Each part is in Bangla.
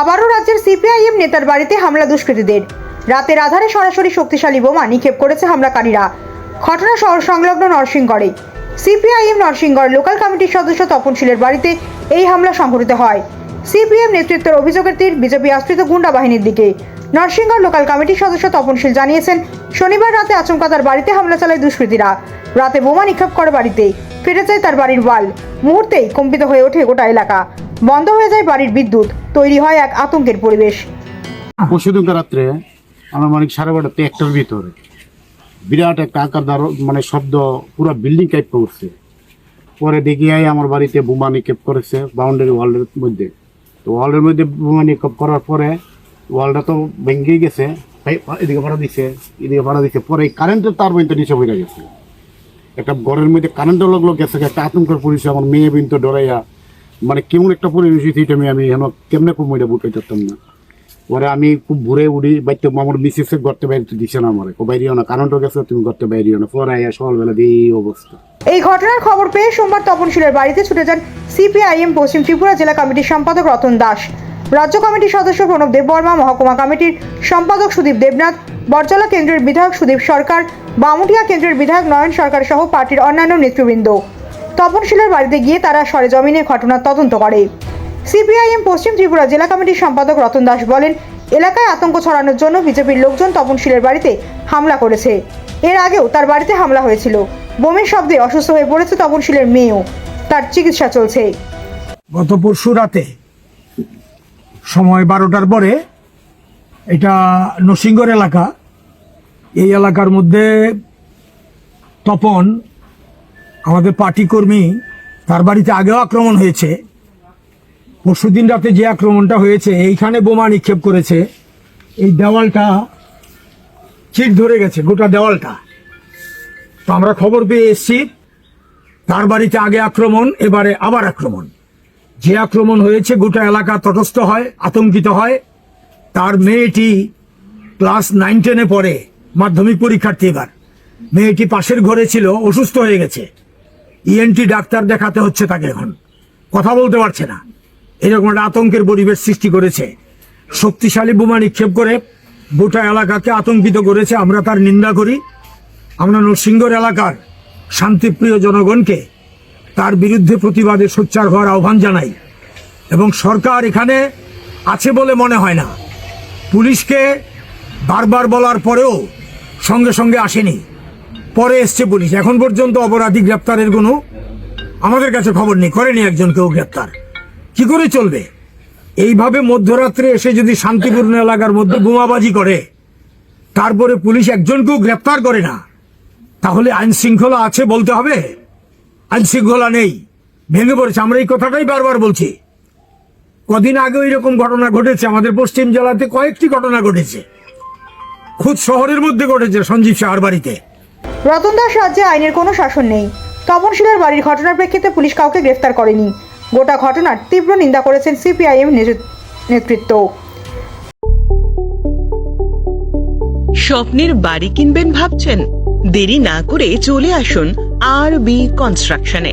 আবারও রাজ্যের সিপিআইএম নেতার বাড়িতে হামলা দুষ্কৃতীদের। রাতের আধারে সরাসরি শক্তিশালী বোমা নিক্ষেপ করেছে হামলাকারীরা। ঘটনা শহর সংলগ্ন নরসিংগড়ে। সিপিআইএম নরসিংগড় লোকাল কমিটির সদস্য তপনশীলের বাড়িতে এই হামলা সংঘটিত হয়। সিপিএম নেতৃত্বের অভিযোগের তীর বিজেপি আশ্রিত গুন্ডা বাহিনীর দিকে। নরসিংগড় লোকাল কমিটির সদস্য তপনশীল জানিয়েছেন, শনিবার রাতে আচমকা তার বাড়িতে হামলা চালায় দুষ্কৃতীরা। রাতে বোমা নিক্ষেপ করে বাড়িতে। ফেটে যায় তার বাড়ির ওয়াল। মুহূর্তেই কম্পিত হয়ে ওঠে গোটা এলাকা। বন্ধ হয়ে যায় বাড়ির বিদ্যুৎ। তৈরি হয় এক আতঙ্কের পরিবেশ। পরশুদিন রাত্রে আনুমানিক সাড়ে বারোটা একটার ভিতরে বিরাট একটা আকার দার মানে শব্দ পুরো বিল্ডিং কাইপ করছে পরে দেখি আই আমার বাড়িতে বোমা নিক্ষেপ করেছে বাউন্ডারি ওয়ালের মধ্যে। তো ওয়ালের মধ্যে বোমা নিক্ষেপ করার পরে ওয়ালটা তো ভেঙে গেছে এদিকে ভাড়া দিছে, এদিকে ভাড়া দিছে। পরে কারেন্টের তার মধ্যে নিচে বেড়ে গেছে। একটা ঘরের মধ্যে কারেন্টের লগলো গেছে, একটা আতঙ্কের পরিচয়, আমার মেয়ে বিন্তু ডরাইয়া। মানে কেমন একটা পরিবেশ আমি আমি এখন কেমনে খুব মইটা বুঝতে পারতাম না। পরে আমি খুব ঘুরে উড়ি বাইতে আমার মিসেসে ঘরতে বাইরে দিছে না আমার। বাইরেও না কারেন্টও গেছে, তুমি ঘরতে বাইরেও না। পরে আইয়া সকালবেলা দিয়ে এই অবস্থা। এই ঘটনার খবর পেয়ে সোমবার তপনশীলের বাড়িতে ছুটে যান সিপিআইএম পশ্চিম ত্রিপুরা জেলা কমিটির সম্পাদক রতন দাস। রাজ্য কমিটির সদস্য প্রণব দেববর্মা মহকুমা কমিটির সম্পাদক সুদীপ দেবনাথ বরজলা কেন্দ্রের বিধায়ক সুদীপ সরকার, বামুটিয়া কেন্দ্রের বিধায়ক নয়ন সরকার সহ পার্টির অন্যান্য নেতৃবৃন্দ। তপনশীলের বাড়িতে গিয়ে তারা সরেজমিনে ঘটনার তদন্ত করে। সিপিআইএম পশ্চিম ত্রিপুরা জেলা কমিটির সম্পাদক রতন দাস বলেন, এলাকায় আতঙ্ক ছড়ানোর জন্য বিজেপির লোকজন তপনশীলের বাড়িতে হামলা করেছে। এর আগেও তার বাড়িতে হামলা হয়েছিল। বোমের শব্দে অসুস্থ হয়ে পড়েছে তপনশীলের মেয়েও। তার চিকিৎসা চলছে। গত পরশু রাতে সময় বারোটার পরে এটা নরসিংগড় এলাকা। এই এলাকার মধ্যে তপন, আমাদের পার্টি কর্মী, তার বাড়িতে আগেও আক্রমণ হয়েছে। পরশুদিন রাতে যে আক্রমণটা হয়েছে, এইখানে বোমা নিক্ষেপ করেছে। এই দেওয়ালটা চিট ধরে গেছে, গোটা দেওয়ালটা। তো আমরা খবর পেয়ে এসছি, তার বাড়িতে আগে আক্রমণ, এবারে আবার আক্রমণ। যে আক্রমণ হয়েছে, গোটা এলাকা তটস্থ হয়, আতঙ্কিত হয়। তার মেয়েটি ক্লাস নাইন টেনে পড়ে মাধ্যমিক পরীক্ষার্থী এবার। মেয়েটি পাশের ঘরে ছিল, অসুস্থ হয়ে গেছে। ইএনটি ডাক্তার দেখাতে হচ্ছে তাকে এখন। কথা বলতে পারছে না। এরকম একটা আতঙ্কের পরিবেশ সৃষ্টি করেছে। শক্তিশালী বোমা নিক্ষেপ করে গোটা এলাকাকে আতঙ্কিত করেছে। আমরা তার নিন্দা করি। আমরা নরসিংগড় এলাকার শান্তিপ্রিয় জনগণকে তার বিরুদ্ধে প্রতিবাদে সোচ্চার হওয়ার আহ্বান জানাই। এবং সরকার এখানে আছে বলে মনে হয় না। পুলিশকে বারবার বলার পরেও সঙ্গে সঙ্গে আসেনি। পরে এসছে পুলিশ। এখন পর্যন্ত অপরাধী গ্রেপ্তারের কোনো আমাদের কাছে খবর নেই। করেনি একজন কেউ গ্রেপ্তার। কি করে চলবে? এইভাবে মধ্যরাত্রে এসে যদি শান্তিপূর্ণ এলাকার মধ্যে বোমাবাজি করে, তারপরে পুলিশ একজনকেও গ্রেপ্তার করে না, তাহলে আইন শৃঙ্খলা আছে বলতে হবে? আইন শৃঙ্খলা নেই। ভেঙে পড়েছে। আমরা এই কথাটাই বারবার বলছি। কদিন আগে এরকম ঘটনা ঘটেছে। আমাদের পশ্চিম জেলাতে কয়েকটি ঘটনা ঘটেছে। খুদ শহরের মধ্যে ঘটেছে সঞ্জীব শাহর বাড়িতে। রতন দাস রাজ্যে আইনের কোনো শাসন নেই। তপনশীলের বাড়ির ঘটনার প্রেক্ষিতে পুলিশ কাউকে গ্রেফতার করেনি। গোটা ঘটনার তীব্র নিন্দা করেছেন সিপিআইএম নেতৃত্ব। স্বপ্নের বাড়ি কিনবেন ভাবছেন। দেরি না করে চলে আসুন আর বি কনস্ট্রাকশনে।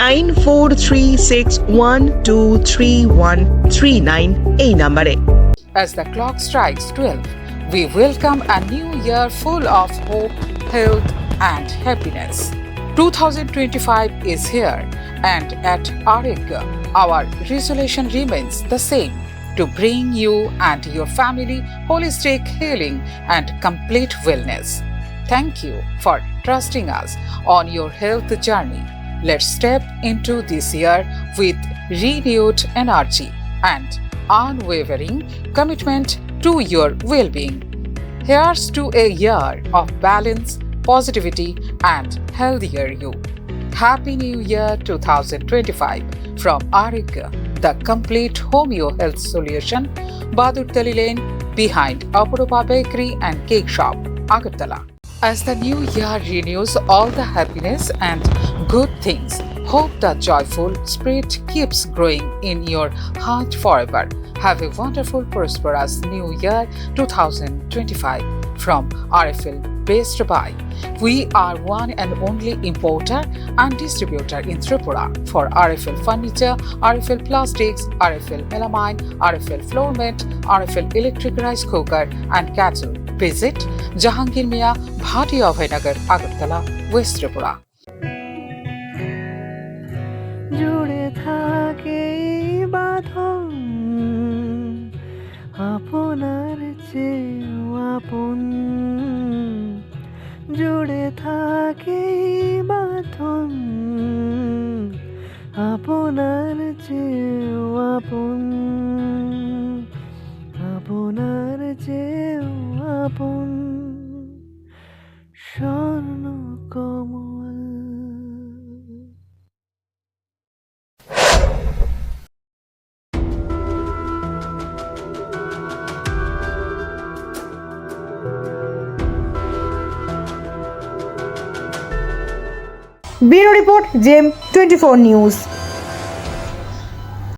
Nine four three six one two three one three nine এই নাম্বারে As the clock strikes 12, we welcome a new year full of hope, health, and happiness. 2025 is here, and at Arigya, our resolution remains the same to bring you and your family holistic healing and complete wellness. Thank you for trusting us on your health journey. Let's step into this year with renewed energy and unwavering commitment to your well being. Here's to a year of balance, positivity, and healthier you. Happy New Year 2025 from Arika, the complete homeo health solution, Badurtali Lane, behind Apuropa Bakery and Cake Shop, Agartala. As the new year renews all the happiness and good things, hope the joyful spirit keeps growing in your heart forever. Have a wonderful, prosperous new year 2025 from RFL Based by. We are one and only importer and distributor in Tripura for RFL furniture, RFL plastics, RFL melamine, RFL floor mat, RFL electric rice cooker, and kettle. Visit Jahangir Mia, Bhati Abhaynagar, Agartala, West Tripura. জুড়ে থাকে বাঁধন আপনার চেয়েও আপন আপনার চেয়েও আপন আপনার চেয়েও আপন Swarna Kamal. Bureau report gem twenty four news.